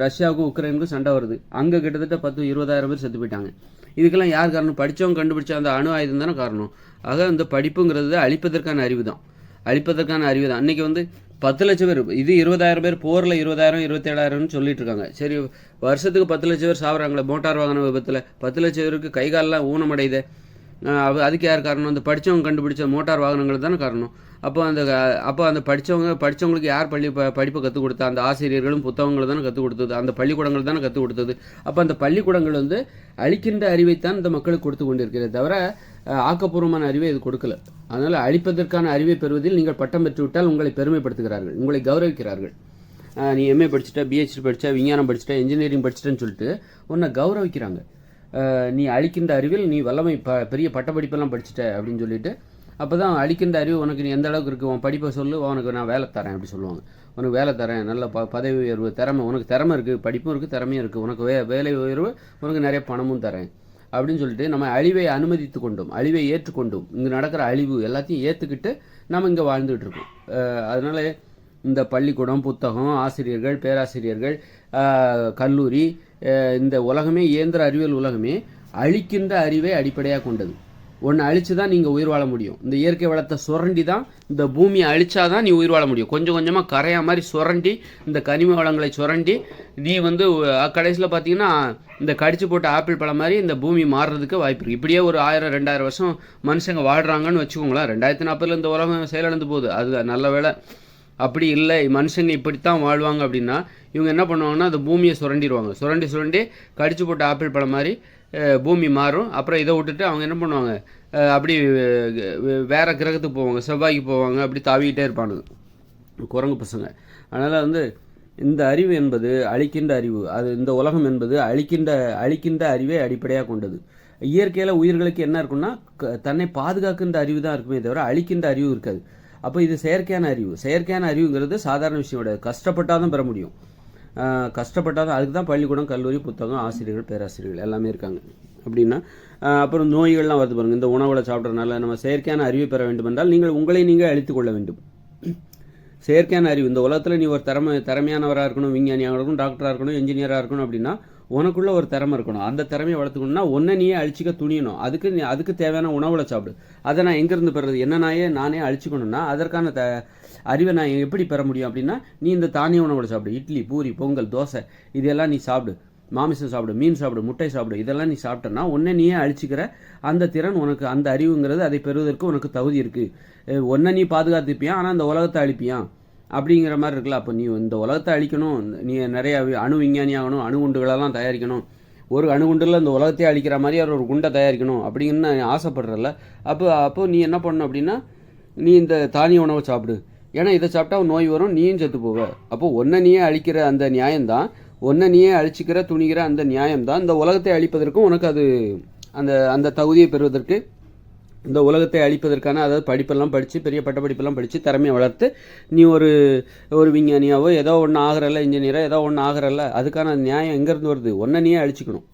ரஷ்யாவுக்கும் உக்ரைனுக்கும் சண்டை வருது. அங்கே கிட்டத்தட்ட பத்து இருபதாயிரம் பேர் செத்து போயிட்டாங்க. இதுக்கெல்லாம் யார் காரணம்? படித்தவங்க கண்டுபிடிச்ச அந்த அணு ஆயுதம் தானே காரணம். ஆக இந்த படிப்புங்கிறது அழிப்பதற்கான அறிவு தான் அழிப்பதற்கான அறிவு தான் அன்றைக்கி வந்து பத்து லட்சம் பேர் இது இருபதாயிரம் பேர் போரில் இருபதாயிரம் இருபத்தேழாயிரம்னு சொல்லிட்டு இருக்காங்க சரி வருஷத்துக்கு பத்து லட்சம் பேர் சாப்பிட்றாங்களே மோட்டார் வாகன விபத்தில். பத்து லட்சம் பேருக்கு கை காலெல்லாம் ஊனமடையுதே. அதுக்கு யார் காரணம்? அந்த படித்தவங்க கண்டுபிடிச்ச மோட்டார் வாகனங்கள் தானே காரணம். அப்போ அந்த அப்போ அந்த படித்தவங்க படித்தவங்களுக்கு யார் பள்ளி ப படிப்பை கற்றுக் கொடுத்தா? அந்த ஆசிரியர்களும் புத்தகங்களை தானே கற்றுக் கொடுத்தது. அந்த பள்ளிக்கூடங்கள் தானே கற்றுக் கொடுத்தது. அப்போ அந்த பள்ளிக்கூடங்கள் வந்து அழிக்கின்ற அறிவைத்தான் இந்த மக்களுக்கு கொடுத்து கொண்டிருக்கிறதே தவிர ஆக்கப்பூர்வமான அறிவை இது கொடுக்கல. அதனால் அழிப்பதற்கான அறிவை பெறுவதில் நீங்கள் பட்டம் பெற்றுவிட்டால் உங்களை பெருமைப்படுத்துகிறார்கள் உங்களை கௌரவிக்கிறார்கள். நீ எம்ஏ படிச்சுட்ட பிஹெச்டி படிச்ச விஞ்ஞானம் படிச்சுட்ட இன்ஜினியரிங் படிச்சிட்டேன்னு சொல்லிட்டு உன்னை கௌரவிக்கிறாங்க. நீ அழிக்கின்ற அறிவில் நீ வல்லமை ப பெரிய பட்டப்படிப்பெல்லாம் படிச்சுட்ட அப்படின்னு சொல்லிட்டு அப்போ தான் அழிக்கின்ற அறிவு உனக்கு நீ எந்த அளவுக்கு இருக்குது உன் படிப்பை சொல்லு உனக்கு நான் வேலை தரேன் அப்படி சொல்லுவாங்க. உனக்கு வேலை தரேன் நல்ல ப பதவி உயர்வு திறமை உனக்கு திறமை இருக்குது படிப்பும் இருக்குது திறமையும் இருக்குது உனக்கு வே வேலை உயர்வு உனக்கு நிறைய பணமும் தரேன். அப்படின்னு சொல்லிட்டு நம்ம அழிவை அனுமதித்து கொண்டோம் அழிவை ஏற்றுக்கொண்டோம். இங்கே நடக்கிற அழிவு எல்லாத்தையும் ஏற்றுக்கிட்டு நம்ம இங்கே வாழ்ந்துகிட்டு இருக்கோம். அதனால இந்த பள்ளிக்கூடம் புத்தகம் ஆசிரியர்கள் பேராசிரியர்கள் கல்லூரி இந்த உலகமே இயந்திர அறிவியல் உலகமே அழிக்கின்ற அறிவை அடிப்படையாக கொண்டது. ஒன்று அழிச்சு தான் நீங்கள் உயிர் வாழ முடியும். இந்த இயற்கை வளத்தை சுரண்டி தான் இந்த பூமியை அழிச்சா தான் நீ உயிர் வாழ முடியும். கொஞ்சம் கொஞ்சமாக கரையா மாதிரி சுரண்டி இந்த கனிம வளங்களை சுரண்டி நீ வந்து கடைசியில் பார்த்தீங்கன்னா இந்த கடிச்சு போட்ட ஆப்பிள் பழம் மாதிரி இந்த பூமி மாறுறதுக்கு வாய்ப்பு இருக்குது இப்படியே ஒரு ஆயிரம் ரெண்டாயிரம் வருஷம் மனுஷங்க வாழ்கிறாங்கன்னு வச்சுக்கோங்களேன். ரெண்டாயிரத்தி நாற்பதுல இந்த உலகம் செயலிழந்து போகுது. அது நல்ல வேலை அப்படி இல்லை. மனுஷங்க இப்படித்தான் வாழ்வாங்க அப்படின்னா இவங்க என்ன பண்ணுவாங்கன்னா அந்த பூமியை சுரண்டிடுவாங்க. சுரண்டி சுரண்டி கடிச்சு போட்ட ஆப்பிள் பழம் மாதிரி பூமி மாறும். அப்புறம் இதை விட்டுட்டு அவங்க என்ன பண்ணுவாங்க? அப்படி வேறு கிரகத்துக்கு போவாங்க. செவ்வாய்க்கு போவாங்க. அப்படி தாவிக்கிட்டே இருப்பானுங்க. குரங்கு பசங்க. அதனால் வந்து இந்த அறிவு என்பது அழிக்கின்ற அறிவு. அது இந்த உலகம் என்பது அழிக்கின்ற அழிக்கின்ற அறிவை அடிப்படையாக கொண்டது. இயற்கையில் உயிர்களுக்கு என்ன இருக்குன்னா க- தன்னை பாதுகாக்கின்ற அறிவு தான் இருக்குமே தவிர அழிக்கின்ற அறிவு இருக்காது. அப்போ இது செயற்கையான அறிவு. செயற்கையான அறிவுங்கிறது சாதாரண விஷயம் கிடையாது. கஷ்டப்பட்டால் தான் பெற முடியும். கஷ்டப்பட்டால் தான் அதுக்கு தான் பள்ளிக்கூடம் கல்லூரி புத்தகம் ஆசிரியர்கள் பேராசிரியர்கள் எல்லாமே இருக்காங்க. அப்படின்னா அப்புறம் நோய்கள்லாம் வருது பாருங்கள் இந்த உணவுகளை சாப்பிட்றதுனால நம்ம செயற்கையான அறிவை பெற வேண்டும் என்றால் நீங்கள் உங்களை நீங்கள் அழித்து கொள்ள வேண்டும். செயற்கையான அறிவு. இந்த உலகத்தில் நீ ஒரு திறமை திறமையானவராக இருக்கணும் விஞ்ஞானியாக இருக்கணும் டாக்டராக இருக்கணும் இன்ஜினியராக இருக்கணும் அப்படின்னா உனக்குள்ள ஒரு திறமை இருக்கணும். அந்த திறமையை வளர்த்துக்கணும்னா ஒன்றை நீயே அழிச்சிக்க துணியணும். அதுக்கு நீ அதுக்கு தேவையான உணவுல சாப்பிடு. அதை நான் எங்கேருந்து பெறுறது? என்ன நாயே நானே அழிச்சிக்கணும்னா அதற்கான த அறிவை நான் எப்படி பெற முடியும் அப்படின்னா நீ இந்த தானிய உணவுல சாப்பிடு. இட்லி பூரி பொங்கல் தோசை இதெல்லாம் நீ சாப்பிடு. மாமிசம் சாப்பிடு மீன் சாப்பிடு முட்டை சாப்பிடு. இதெல்லாம் நீ சாப்பிட்டனா உன்னை நீயே அழிச்சிக்கிற அந்த திறன் உனக்கு அந்த அறிவுங்கிறது அதை பெறுவதற்கு உனக்கு தகுதி இருக்குது ஒன்றை நீ பாதுகாத்துப்பியான் ஆனால் அந்த உலகத்தை அழிப்பியான் அப்படிங்கிற மாதிரி இருக்குல்ல. அப்போ நீ இந்த உலகத்தை அழிக்கணும். நீ நிறைய அணு விஞ்ஞானி ஆகணும் அணுகுண்டுகளெல்லாம் தயாரிக்கணும். ஒரு அணுகுண்டில் இந்த உலகத்தையே அழிக்கிற மாதிரி ஒரு குண்டை தயாரிக்கணும் அப்படின்னு நான் ஆசைப்படுறல அப்போ அப்போ நீ என்ன பண்ணணும் அப்படின்னா நீ இந்த தானிய உணவை சாப்பிடு. ஏன்னா இதை சாப்பிட்டா நோய் வரும் நீயும் செத்து போவ. அப்போ ஒன்றை நீயே அழிக்கிற அந்த நியாயம்தான் ஒன்றை நீயே அழிச்சிக்கிற துணிகிற அந்த நியாயம்தான் இந்த உலகத்தை அழிப்பதற்கும் உனக்கு அது அந்த அந்த தகுதியை பெறுவதற்கு இந்த உலகத்தை அழிப்பதற்கான அதாவது படிப்பெல்லாம் படித்து பெரிய பட்டப்படிப்பெல்லாம் படித்து திறமையை வளர்த்து நீ ஒரு ஒரு விஞ்ஞானியாவோ ஏதோ ஒன்று ஆகிறல்ல இன்ஜினியரோ ஏதோ ஒன்று ஆகிறல்ல அதுக்கான நியாயம் எங்கேருந்து வருது? ஒன்றை நீயே அழிச்சிக்கணும்.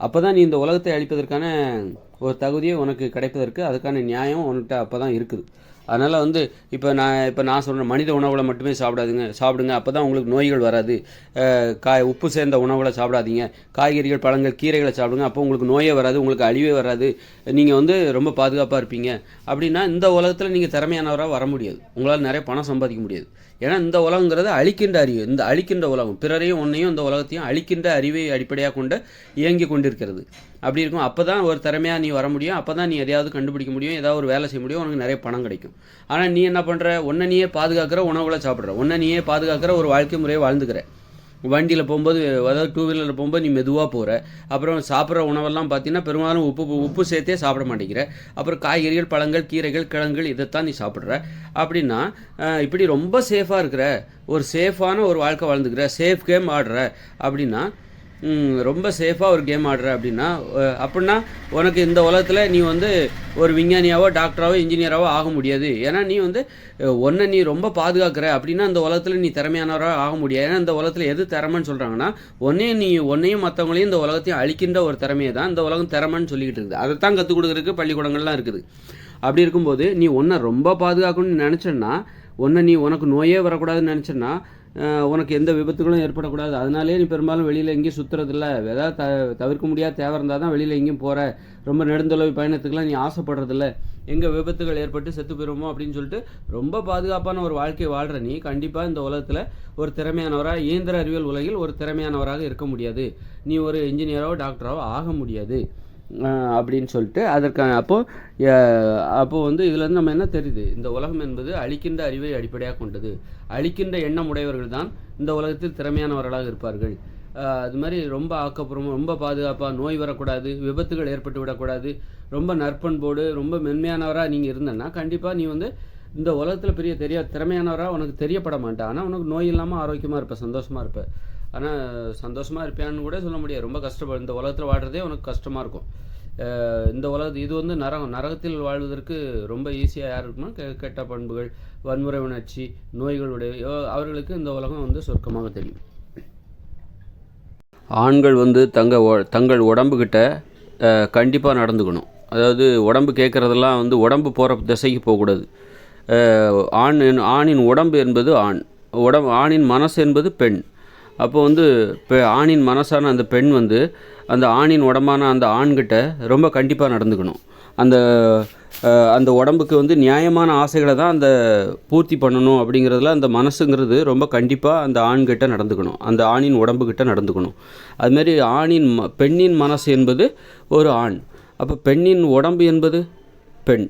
அப்போ தான் நீ இந்த உலகத்தை அழிப்பதற்கான ஒரு தகுதியை உனக்கு கிடைப்பதற்கு அதுக்கான நியாயம் உன்கிட்ட அப்போ தான் இருக்குது. அதனால் வந்து இப்போ நான் இப்போ நான் சொல்கிறேன் மனித உணவுகளை மட்டுமே சாப்பிடாதுங்க. சாப்பிடுங்க அப்போ தான் உங்களுக்கு நோய்கள் வராது. காய் உப்பு சேர்ந்த உணவுகளை சாப்பிடாதீங்க. காய்கறிகள் பழங்கள் கீரைகளை சாப்பிடுங்க அப்போ உங்களுக்கு நோயே வராது உங்களுக்கு அழிவே வராது. நீங்கள் வந்து ரொம்ப பாதுகாப்பாக இருப்பீங்க. அப்படின்னா இந்த உலகத்தில் நீங்கள் திறமையானவராக வர முடியாது. உங்களால் நிறைய பணம் சம்பாதிக்க முடியாது. ஏன்னா இந்த உலகங்கிறது அழிக்கின்ற அறிவு இந்த அழிக்கின்ற உலகம் பிறரையும் ஒன்றையும் இந்த உலகத்தையும் அழிக்கின்ற அறிவை அடிப்படையாக கொண்டு இயங்கி கொண்டிருக்கிறது. அப்படி இருக்கும். அப்போ தான் ஒரு திறமையாக நீ வர முடியும். அப்போ தான் நீ எதையாவது கண்டுபிடிக்க முடியும். ஏதாவது ஒரு வேலை செய்ய முடியும். உனக்கு நிறைய பணம் கிடைக்கும். ஆனால் நீ என்ன பண்ணுற ஒன்றை நீயே பாதுகாக்கிற உணவுகளை சாப்பிட்ற. ஒன்றை நீயே பாதுகாக்கிற ஒரு வாழ்க்கை முறையை வாழ்ந்துக்கிற. வண்டியில் போகும்போது அதாவது டூ வீலரில் போகும்போது நீ மெதுவாக போகிற அப்புறம் சாப்பிட்ற உணவெல்லாம் பார்த்தீங்கன்னா பெரும்பாலும் உப்பு உப்பு சேர்த்தே சாப்பிட மாட்டேங்கிற. அப்புறம் காய்கறிகள் பழங்கள் கீரைகள் கிழங்குகள் இதைத்தான் நீ சாப்பிட்ற. அப்படின்னா இப்படி ரொம்ப சேஃபாக இருக்கிற ஒரு சேஃபான ஒரு வாழ்க்கை வாழ்ந்துக்கிற சேஃப் கேம் ஆடுற அப்படின்னா ரொம்ப சேஃபாக ஒரு கேம் ஆடுற அப்படின்னா அப்படின்னா உனக்கு இந்த உலகத்தில் நீ வந்து ஒரு விஞ்ஞானியாவோ டாக்டராகவோ இன்ஜினியராகவோ ஆக முடியாது. ஏன்னா நீ வந்து ஒன்றை நீ ரொம்ப பாதுகாக்கிற அப்படின்னா அந்த உலகத்தில் நீ திறமையானவராக ஆக முடியாது. ஏன்னா இந்த உலகத்தில் எது திறமைன்னு சொல்கிறாங்கன்னா ஒன்றையும் நீ ஒன்றையும் மற்றவங்களையும் இந்த உலகத்தையும் அழிக்கின்ற ஒரு திறமையை தான் இந்த உலகம் திறமைன்னு சொல்லிக்கிட்டு இருக்குது. அதை தான் கற்றுக் கொடுக்குறதுக்கு பள்ளிக்கூடங்கள்லாம் இருக்குது. அப்படி இருக்கும்போது நீ ஒன்றை ரொம்ப பாதுகாக்கணும்னு நினச்சேன்னா ஒன்றை நீ உனக்கு நோயே வரக்கூடாதுன்னு நினச்சேன்னா உனக்கு எந்த விபத்துகளும் ஏற்படக்கூடாது. அதனாலே நீ பெரும்பாலும் வெளியில் எங்கேயும் சுற்றுறதில்ல ஏதாவது த தவிர்க்க முடியாத தேவை இருந்தால் தான் வெளியில் எங்கேயும் போகிற ரொம்ப நெடுந்தொலைவு பயணத்துக்குலாம் நீ ஆசைப்படுறதில்ல. எங்கே விபத்துகள் ஏற்பட்டு செத்து போயிருமோ அப்படின்னு சொல்லிட்டு ரொம்ப பாதுகாப்பான ஒரு வாழ்க்கை வாழ்கிற நீ கண்டிப்பாக இந்த உலகத்தில் ஒரு திறமையானவராக இயந்திர அறிவியல் உலகில் ஒரு திறமையானவராக இருக்க முடியாது. நீ ஒரு இன்ஜினியரோ டாக்டரோ ஆக முடியாது. அப்படின்னு சொல்லிட்டு அதற்கான அப்போது அப்போது வந்து இதுலேருந்து நம்ம என்ன தெரியுது? இந்த உலகம் என்பது அழிக்கின்ற அறிவை அடிப்படையாக கொண்டது. அழிக்கின்ற எண்ணம் உடையவர்கள் தான் இந்த உலகத்தில் திறமையானவர்களாக இருப்பார்கள். அது மாதிரி ரொம்ப ஆக்கப்பூர்வம் ரொம்ப பாதுகாப்பாக நோய் வரக்கூடாது விபத்துகள் ஏற்பட்டு விடக்கூடாது ரொம்ப நற்பண்போடு ரொம்ப மென்மையானவராக நீங்கள் இருந்தேன்னா கண்டிப்பாக நீ வந்து இந்த உலகத்தில் பெரிய தெரிய திறமையானவராக உனக்கு தெரியப்பட மாட்டான் ஆனால் உனக்கு நோய் இல்லாமல் ஆரோக்கியமாக இருப்ப சந்தோஷமாக இருப்பேன் ஆனால் சந்தோஷமாக இருப்பியான்னு கூட சொல்ல முடியாது. ரொம்ப கஷ்டப்படும் இந்த உலகத்தில் வாழ்கிறதே உனக்கு கஷ்டமாக இருக்கும். இந்த உலகத்து இது வந்து நரகம் நரகத்தில் வாழ்வதற்கு ரொம்ப ஈஸியாக யார் இருக்குமோ கெ- கெட்ட பண்புகள் வன்முறை உணர்ச்சி நோய்களுடைய அவர்களுக்கு இந்த உலகம் வந்து சொர்க்கமாக தெரியும். ஆண்கள் வந்து தங்க தங்கள் உடம்புக்கிட்ட கண்டிப்பாக நடந்துக்கணும். அதாவது உடம்பு கேட்குறதெல்லாம் வந்து உடம்பு போகிற திசைக்கு போகக்கூடாது. ஆண் ஆணின் உடம்பு என்பது ஆண். உடம்பு ஆணின் மனசு என்பது பெண். அப்போ வந்து இப்போ ஆணின் மனசான அந்த பெண் வந்து அந்த ஆணின் உடம்பான அந்த ஆண்கிட்ட ரொம்ப கண்டிப்பாக நடந்துக்கணும். அந்த அந்த உடம்புக்கு வந்து நியாயமான ஆசைகளை தான் அந்த பூர்த்தி பண்ணணும் அப்படிங்கிறதுல அந்த மனசுங்கிறது ரொம்ப கண்டிப்பாக அந்த ஆண்கிட்ட நடந்துக்கணும். அந்த ஆணின் உடம்புக்கிட்ட நடந்துக்கணும். அதுமாரி ஆணின் ம பெண்ணின் மனசு என்பது ஒரு ஆண். அப்போ பெண்ணின் உடம்பு என்பது பெண்.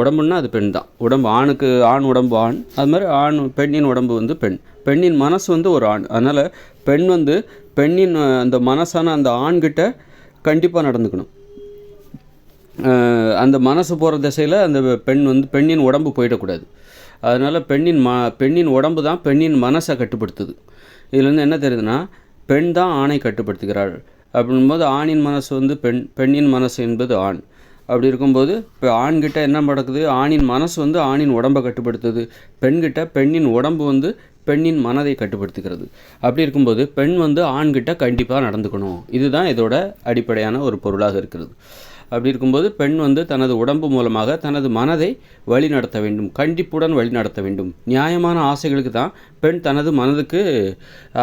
உடம்புன்னா அது பெண் தான். உடம்பு ஆணுக்கு ஆண் உடம்பு ஆண். அது மாதிரி ஆண் பெண்ணின் உடம்பு வந்து பெண். பெண்ணின் மனசு வந்து ஒரு ஆண். அதனால் பெண் வந்து பெண்ணின் அந்த மனசான அந்த ஆண்கிட்ட கண்டிப்பாக நடந்துக்கணும். அந்த மனசு போகிற திசையில் அந்த பெண் வந்து பெண்ணின் உடம்பு போயிடக்கூடாது. அதனால் பெண்ணின் ம பெண்ணின் உடம்பு தான் பெண்ணின் மனசை கட்டுப்படுத்துது. இதுலேருந்து என்ன தெரியுதுன்னா பெண் தான் ஆணை கட்டுப்படுத்துகிறாள். அப்படின்போது ஆணின் மனசு வந்து பெண் பெண்ணின் மனசு என்பது ஆண். அப்படி இருக்கும்போது இப்போ ஆண்கிட்ட என்ன நடக்குது? ஆணின் மனசு வந்து ஆணின் உடம்பை கட்டுப்படுத்துது. பெண்கிட்ட பெண்ணின் உடம்பு வந்து பெண்ணின் மனதை கட்டுப்படுத்துகிறது. அப்படி இருக்கும்போது பெண் வந்து ஆண்கிட்ட கண்டிப்பாக நடந்துக்கணும். இதுதான் இதோட அடிப்படையான ஒரு பொருளாக இருக்கிறது. அப்படி இருக்கும்போது பெண் வந்து தனது உடம்பு மூலமாக தனது மனதை வழிநடத்த வேண்டும் கண்டிப்புடன் வழி நடத்த வேண்டும். நியாயமான ஆசைகளுக்கு தான் பெண் தனது மனதுக்கு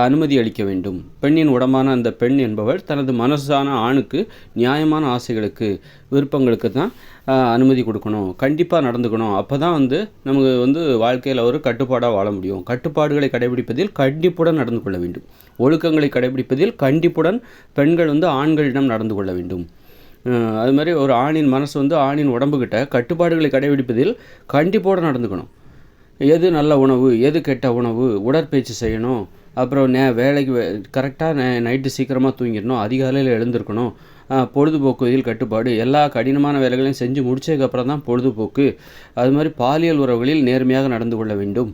அனுமதி அளிக்க வேண்டும். பெண்ணின் உடம்பான அந்த பெண் என்பவள் தனது மனசான ஆணுக்கு நியாயமான ஆசைகளுக்கு விருப்பங்களுக்கு தான் அனுமதி கொடுக்கணும். கண்டிப்பாக நடந்துக்கணும். அப்போ தான் வந்து நமக்கு வந்து வாழ்க்கையில் ஒரு கட்டுப்பாடாக வாழ முடியும். கட்டுப்பாடுகளை கடைபிடிப்பதில் கண்டிப்புடன் நடந்து கொள்ள வேண்டும். ஒழுக்கங்களை கடைபிடிப்பதில் கண்டிப்புடன் பெண்கள் வந்து ஆண்களிடம் நடந்து கொள்ள வேண்டும். அது மாதிரி ஒரு ஆணின் மனசு வந்து ஆணின் உடம்புக்கிட்ட கட்டுப்பாடுகளை கடைபிடிப்பதில் கண்டிப்போடு நடந்துக்கணும். எது நல்ல உணவு எது கெட்ட உணவு உடற்பயிற்சி செய்யணும் அப்புறம் நே வேலைக்கு கரெக்டாக நே நைட்டு சீக்கிரமாக தூங்கிடணும் அதிகாலையில் எழுந்திருக்கணும் பொழுதுபோக்குவதில் கட்டுப்பாடு எல்லா கடினமான வேலைகளையும் செஞ்சு முடிச்சதுக்கப்புறம் தான் பொழுதுபோக்கு. அது மாதிரி பாலியல் உறவுகளில் நேர்மையாக நடந்து கொள்ள வேண்டும்.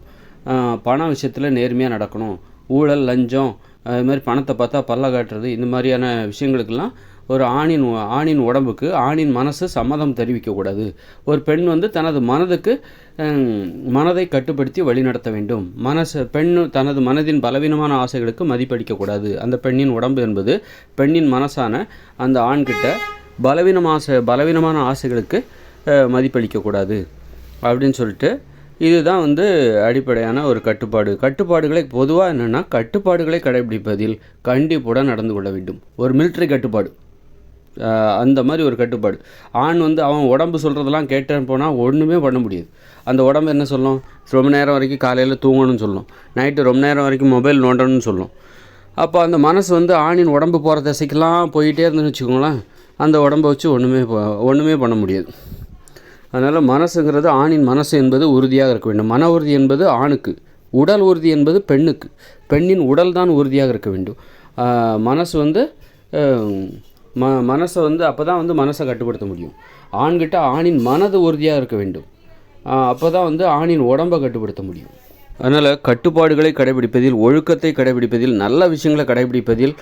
பண விஷயத்தில் நேர்மையாக நடக்கணும். ஊழல் லஞ்சம் அது மாதிரி பணத்தை பார்த்தா பல்ல காட்டுறது இந்த மாதிரியான விஷயங்களுக்கெல்லாம் ஒரு ஆணின் ஆணின் உடம்புக்கு ஆணின் மனசு சம்மதம் தெரிவிக்கக்கூடாது. ஒரு பெண் வந்து தனது மனதுக்கு மனதை கட்டுப்படுத்தி வழிநடத்த வேண்டும். மனசு பெண் தனது மனதின் பலவீனமான ஆசைகளுக்கு மதிப்பளிக்கக்கூடாது. அந்த பெண்ணின் உடம்பு என்பது பெண்ணின் மனசான அந்த ஆண்கிட்ட பலவீனம் ஆசை பலவீனமான ஆசைகளுக்கு மதிப்பளிக்கக்கூடாது. அப்படின்னு சொல்லிட்டு இதுதான் வந்து அடிப்படையான ஒரு கட்டுப்பாடு. கட்டுப்பாடுகளை பொதுவாக என்னென்னா கட்டுப்பாடுகளை கடைபிடிப்பதில் கண்டிப்புடன் நடந்து கொள்ள வேண்டும். ஒரு மிலிட்ரி கட்டுப்பாடு. அந்த மாதிரி ஒரு கட்டுப்பாடு. ஆண் வந்து அவன் உடம்பு சொல்கிறதெல்லாம் கேட்டேன்னு போனால் ஒன்றுமே பண்ண முடியாது. அந்த உடம்பு என்ன சொல்லும்? ரொம்ப நேரம் வரைக்கும் காலையில் தூங்கணும்னு சொல்லும். நைட்டு ரொம்ப நேரம் வரைக்கும் மொபைல் நோண்டணும்னு சொல்லும். அப்போ அந்த மனசு வந்து ஆணின் உடம்பு போகிற திசைக்கெல்லாம் போயிட்டே இருந்துன்னு வச்சுக்கோங்களேன். அந்த உடம்பை வச்சு ஒன்றுமே ஒன்றுமே பண்ண முடியாது. அதனால் மனசுங்கிறது ஆணின் மனசு என்பது உறுதியாக இருக்க வேண்டும். மன உறுதி என்பது ஆணுக்கு. உடல் உறுதி என்பது பெண்ணுக்கு. பெண்ணின் உடல் தான் உறுதியாக இருக்க வேண்டும். மனசு வந்து ம மனசை வந்து அப்போ தான் வந்து மனசை கட்டுப்படுத்த முடியும். ஆண்கிட்ட ஆணின் மனது உறுதியாக இருக்க வேண்டும். அப்போ தான் வந்து ஆணின் உடம்பை கட்டுப்படுத்த முடியும். அதனால் கட்டுப்பாடுகளை கடைபிடிப்பதில் ஒழுக்கத்தை கடைபிடிப்பதில் நல்ல விஷயங்களை கடைபிடிப்பதில்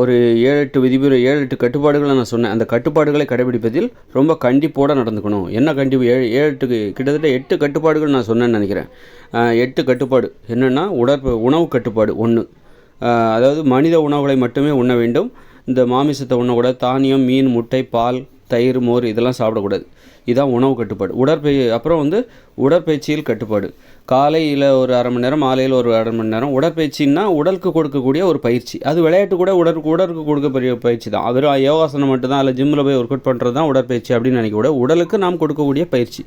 ஒரு ஏழு எட்டு விதிமுறை ஏழு எட்டு கட்டுப்பாடுகளை நான் சொன்னேன். அந்த கட்டுப்பாடுகளை கடைபிடிப்பதில் ரொம்ப கண்டிப்போடு நடந்துக்கணும். என்ன கண்டிப்பு? ஏழு ஏழு எட்டு கிட்டத்தட்ட எட்டு கட்டுப்பாடுகள் நான் சொன்னேன்னு நினைக்கிறேன். எட்டு கட்டுப்பாடு. என்னென்னா உடற்ப உணவு கட்டுப்பாடு ஒன்று அதாவது மனித உணவுகளை மட்டுமே உண்ண வேண்டும். இந்த மாமிசத்தை உண்ணக்கூடாது தானியம் மீன் முட்டை பால் தயிர் மோர் இதெல்லாம் சாப்பிடக்கூடாது. இதான் உணவு கட்டுப்பாடு. உடற்பயி அப்புறம் வந்து உடற்பயிற்சியில் கட்டுப்பாடு. காலையில் ஒரு அரை மணி நேரம் மாலையில் ஒரு அரை மணி நேரம் உடற்பயிற்சின்னா உடலுக்கு கொடுக்கக்கூடிய ஒரு பயிற்சி. அது விளையாட்டு கூட உடலுக்கு உடலுக்கு கொடுக்கக்கூடிய பயிற்சி தான். வெறும் யோகாசனம் மட்டும்தான் இல்லை ஜிம்மில் போய் ஒர்க் அவுட் பண்ணுறது தான் உடற்பயிற்சி அப்படின்னு நினைக்க கூட உடலுக்கு நாம் கொடுக்கக்கூடிய பயிற்சி.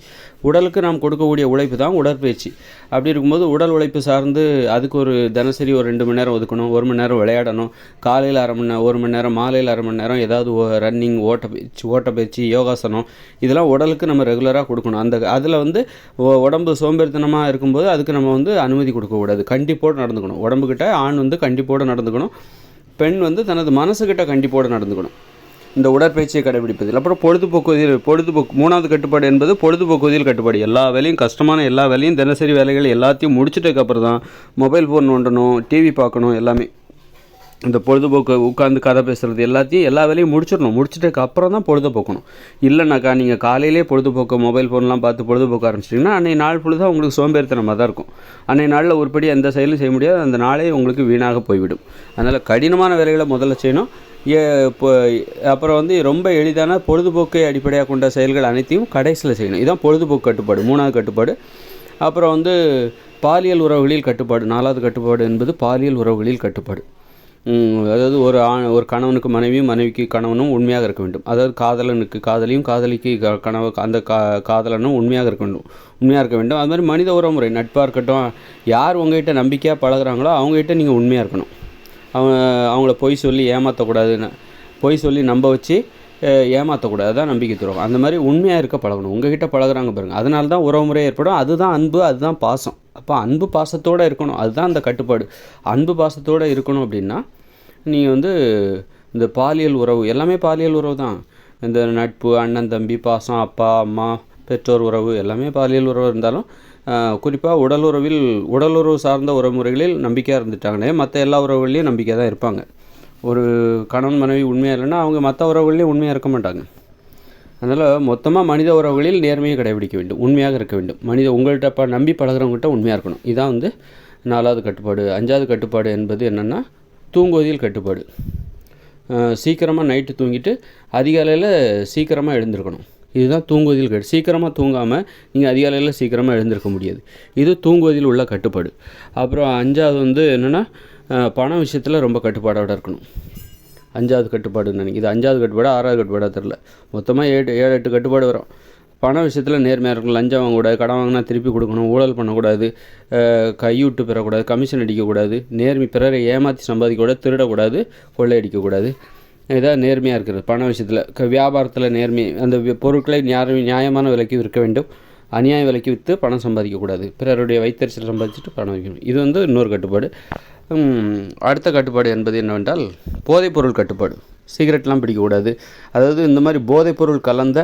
உடலுக்கு நாம் கொடுக்கக்கூடிய உழைப்பு தான் உடற்பயிற்சி. அப்படி இருக்கும்போது உடல் உழைப்பு சார்ந்து அதுக்கு ஒரு தினசரி ஒரு ரெண்டு மணி நேரம் ஒதுக்கணும் ஒரு மணி நேரம் விளையாடணும். காலையில் அரை மணி நேரம் ஒரு மணி நேரம் மாலையில் அரை மணி நேரம் ஏதாவது ரன்னிங் ஓட்டப்பயிற்சி ஓட்டப்பயிற்சி யோகாசனம் இதெல்லாம் உடலுக்கு நம்ம ரெகுலராக கொடுக்கணும். அந்த அதில் வந்து உடம்பு சோம்பேறித்தனமாக இருக்கும் இருக்கும்போது அதுக்கு நம்ம வந்து அனுமதி கொடுக்கக்கூடாது கண்டிப்போடு நடந்துக்கணும். உடம்புக்கிட்ட ஆண் வந்து கண்டிப்போடு நடந்துக்கணும். பெண் வந்து தனது மனசுக்கிட்ட கண்டிப்போடு நடந்துக்கணும். இந்த உடற்பயிற்சியை கடைபிடிப்பதில். அப்புறம் பொழுதுபோக்குவதில் பொழுதுபோக்கு மூணாவது கட்டுப்பாடு என்பது பொழுதுபோக்குவதில் கட்டுப்பாடு. எல்லா வேலையும் கஷ்டமான எல்லா வேலையும் தினசரி வேலைகள் எல்லாத்தையும் முடிச்சுட்டதுக்கப்புறம் தான் மொபைல் ஃபோன் நோண்டணும் டிவி பார்க்கணும் எல்லாமே. இந்த பொழுதுபோக்கு உட்காந்து கதை பேசுகிறது எல்லாத்தையும் எல்லா வேலையும் முடிச்சிடணும். முடிச்சிட்டதுக்கு அப்புறம் தான் பொழுதுபோக்கணும். இல்லைனாக்கா நீங்கள் காலையிலே பொழுதுபோக்கு மொபைல் ஃபோன்லாம் பார்த்து பொழுதுபோக்க ஆரம்பிச்சிட்டிங்கன்னா அன்றைய நாள் பொழுது உங்களுக்கு சோம்பேறித்தனமாக தான் இருக்கும். அன்றைய நாளில் ஒருபடி எந்த செயலும் செய்ய முடியாது. அந்த நாளே உங்களுக்கு வீணாக போய்விடும். அதனால் கடினமான வேலைகளை முதல்ல செய்யணும். ஏ இப்போ அப்புறம் வந்து ரொம்ப எளிதான பொழுதுபோக்கை அடிப்படையாக கொண்ட செயல்கள் அனைத்தையும் கடைசியில் செய்யணும். இதுதான் பொழுதுபோக்கு கட்டுப்பாடு மூணாவது கட்டுப்பாடு. அப்புறம் வந்து பாலியல் உறவுகளில் கட்டுப்பாடு நாலாவது கட்டுப்பாடு என்பது பாலியல் உறவுகளில் கட்டுப்பாடு. அதாவது ஒரு ஆண் ஒரு கணவனுக்கு மனைவியும் மனைவிக்கு கணவனும் உண்மையாக இருக்க வேண்டும். அதாவது காதலனுக்கு காதலியும் காதலிக்கு க- கணவ அந்த கா காதலனும் உண்மையாக இருக்க வேண்டும். உண்மையாக இருக்க வேண்டும். அது மாதிரி மனித உறவுமுறை நட்பாக இருக்கட்டும் யார் உங்ககிட்ட நம்பிக்கையாக பழகுறாங்களோ அவங்ககிட்ட நீங்கள் உண்மையாக இருக்கணும். அவங்க அவங்கள பொய் சொல்லி ஏமாற்றக்கூடாதுன்னு பொய் சொல்லி நம்ப வச்சு ஏமாற்றக்கூடாது தான் நம்பிக்கை துறவு அந்த மாதிரி உண்மையாக இருக்க பழகணும். உங்ககிட்ட பழகுறாங்க பாருங்கள் அதனால தான் உறவுமுறை ஏற்படும். அதுதான் அன்பு அதுதான் பாசம். அப்போ அன்பு பாசத்தோடு இருக்கணும். அதுதான் அந்த கட்டுப்பாடு. அன்பு பாசத்தோடு இருக்கணும் அப்படின்னா நீங்கள் வந்து இந்த பாலியல் உறவு எல்லாமே பாலியல் உறவு தான். இந்த நட்பு அண்ணன் தம்பி பாசம் அப்பா அம்மா பெற்றோர் உறவு எல்லாமே பாலியல் உறவு இருந்தாலும் குறிப்பாக உடல் உறவில் உடல் உறவு சார்ந்த உறவுமுறைகளில் நம்பிக்கையாக இருந்துட்டாங்கன்னே மற்ற எல்லா உறவுகள்லையும் நம்பிக்கை தான் இருப்பாங்க. ஒரு கணவன் மனைவி உண்மையாக இல்லைன்னா அவங்க மற்ற உறவுகளையும் உண்மையாக இருக்க மாட்டாங்க. அதனால் மொத்தமாக மனித உறவுகளில் நேர்மையை கடைபிடிக்க வேண்டும் உண்மையாக இருக்க வேண்டும். மனித உங்கள்கிட்ட ப நம்பி பழகுறவங்ககிட்ட உண்மையாக இருக்கணும். இதான் வந்து நாலாவது கட்டுப்பாடு. அஞ்சாவது கட்டுப்பாடு என்பது என்னென்னா தூங்குவதில் கட்டுப்பாடு. சீக்கிரமாக நைட்டு தூங்கிட்டு அதிகாலையில் சீக்கிரமாக எழுந்திருக்கணும். இதுதான் தூங்குவதில் கட்டு சீக்கிரமாக தூங்காமல் நீங்கள் அதிகாலையில் சீக்கிரமாக எழுந்திருக்க முடியாது. இது தூங்குவதில் உள்ள கட்டுப்பாடு. அப்புறம் அஞ்சாவது வந்து என்னென்னா பண விஷயத்தில் ரொம்ப கட்டுப்பாடோட இருக்கணும். அஞ்சாவது கட்டுப்பாடுன்னு நினைக்கிறேன். இது அஞ்சாவது கட்டுப்பாடு ஆறாவது கட்டுப்பாடாக தெரில மொத்தமாக ஏழு ஏழு எட்டு கட்டுப்பாடு வரும். பண விஷயத்தில் நேர்மையாக இருக்கணும். லஞ்சம் வாங்கக்கூடாது கடன் வாங்கினா திருப்பி கொடுக்கணும் ஊழல் பண்ணக்கூடாது கையூட்டு பெறக்கூடாது கமிஷன் அடிக்கக்கூடாது நேர்மை பிறரை ஏமாற்றி சம்பாதிக்கக்கூடாது திருடக்கூடாது கொள்ளையடிக்கக்கூடாது. இதான் நேர்மையாக இருக்கிறது பண விஷயத்தில். க வியாபாரத்தில் நேர்மை அந்த பொருட்களை நியாய நியாயமான விலைக்கு விற்க வேண்டும். அநியாய விலைக்கு விற்று பணம் சம்பாதிக்கக்கூடாது. பிறருடைய வைத்தறிச்சல் சம்பாதிச்சுட்டு பணம் வைக்கணும். இது வந்து இன்னொரு கட்டுப்பாடு. அடுத்த கட்டுப்பாடு என்பது என்னவென்றால் போதைப்பொருள் கட்டுப்பாடு. சிகரெட்லாம் பிடிக்கக்கூடாது. அதாவது இந்த மாதிரி போதைப்பொருள் கலந்த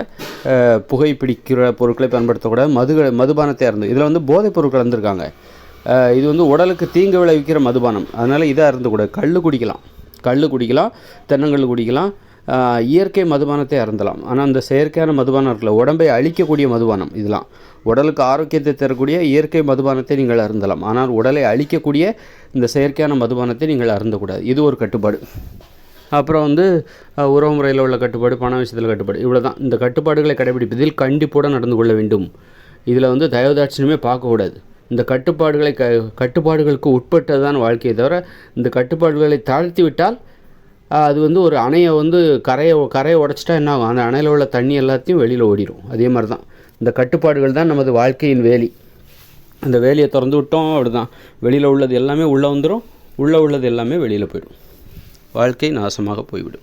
புகை பிடிக்கிற பொருட்களை பயன்படுத்தக்கூடாது. மது மதுபானத்தையாக இருந்து இதில் வந்து போதைப்பொருள் கலந்துருக்காங்க. இது வந்து உடலுக்கு தீங்கு விளைவிக்கிற மதுபானம். அதனால் இதாக இருந்தக்கூடாது கல் குடிக்கலாம். கல் குடிக்கலாம் தென்னங்கல் குடிக்கலாம் இயற்கை மதுபானத்தை அருந்தலாம். ஆனால் அந்த செயற்கையான மதுபானம் இருக்கல உடம்பை அழிக்கக்கூடிய மதுபானம் இதெல்லாம். உடலுக்கு ஆரோக்கியத்தை தரக்கூடிய இயற்கை மதுபானத்தை நீங்கள் அருந்தலாம். ஆனால் உடலை அழிக்கக்கூடிய இந்த செயற்கையான மதுபானத்தை நீங்கள் அருந்தக்கூடாது. இது ஒரு கட்டுப்பாடு. அப்புறம் வந்து உறவு முறையில் உள்ள கட்டுப்பாடு பண விஷயத்தில் கட்டுப்பாடு இவ்வளோ தான் இந்த கட்டுப்பாடுகளை கடைபிடிப்பதில் கண்டிப்போடு நடந்து கொள்ள வேண்டும். இதில் வந்து தயவுதாட்சியமே பார்க்கக்கூடாது. இந்த கட்டுப்பாடுகளை க கட்டுப்பாடுகளுக்கு உட்பட்டதான் வாழ்க்கையை தவிர இந்த கட்டுப்பாடுகளை தாழ்த்தி விட்டால் அது வந்து ஒரு அணையை வந்து கரையை கரையை உடச்சிட்டா என்ன ஆகும்? அந்த அணையில் உள்ள தண்ணி எல்லாத்தையும் வெளியில் ஓடிடும் அதே மாதிரி தான் இந்த கட்டுப்பாடுகள் தான் நமது வாழ்க்கையின் வேலி. அந்த வேலியை திறந்து விட்டோம் அப்படிதான். வெளியில் உள்ளது எல்லாமே உள்ளே வந்துடும் உள்ளே உள்ளது எல்லாமே வெளியில் போயிடும். வாழ்க்கை நாசமாக போய்விடும்.